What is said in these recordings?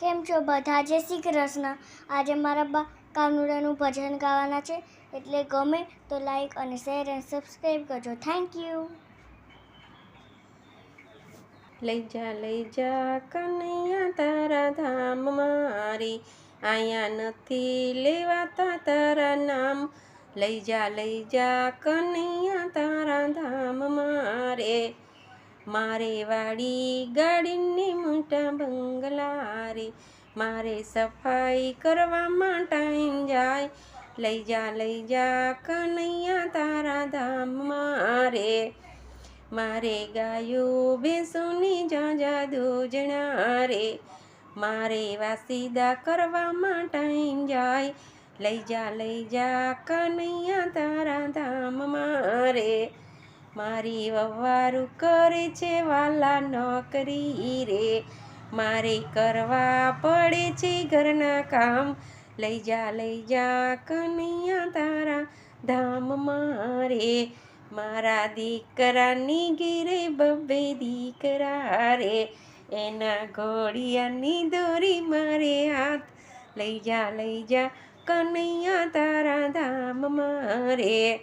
કેમ છો બધા? જય શ્રી કૃષ્ણ. આજે મારા બા કાનુડાનું ભજન ગાવાના છે. એટલે ગમે તો લાઈક અને શેર અને સબસ્ક્રાઈબ કરજો. થેન્ક યુ લઈ જા લઈ જા કનૈયા તારા ધામ મારી. આયા નથી લેવાતા તારા નામ. લઈ જા લઈ જા કનૈયા તારા ધામ મારે. મારે વાડી ગાડીને મોટા બંગલા રે મારે સફાઈ કરવામાં ટાઈમ જાય. લઈ જા લઈ જા કનૈયા તારા ધામ મારે. મારે ગાયો, ભેંસોની જાજા દોજણા રે મારે વાસીદા કરવામાં ટાઈમ જાય. લઈ જા લઈ જા કનૈયા તારા ધામ મારે. મારી વવારું કરે છે વાલા નોકરી રે. મારે કરવા પડે છે ઘરના કામ. લઈ જા લઈ જા કનૈયા તારા ધામ મારે. મારા દીકરાની ગીરે બબ્બે દીકરા રે. એના ઘોડિયાની દોરી મારે હાથ. લઈ જા લઈ જા કનૈયા તારા ધામ મારે.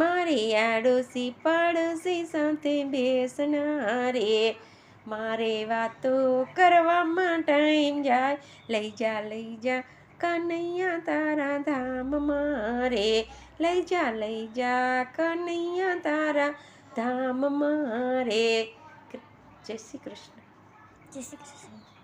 મારે આડોશી પાડોશી સાથે બેસના રે મારે વાતો કરવામાં ટાઈમ જાય. લઈ જા લઈ જા, કનૈયા તારા ધામ મારે. લઈ જા લઈ જા, કનૈયા તારા ધામ મારે. જય શ્રી કૃષ્ણ. જય શ્રી કૃષ્ણ.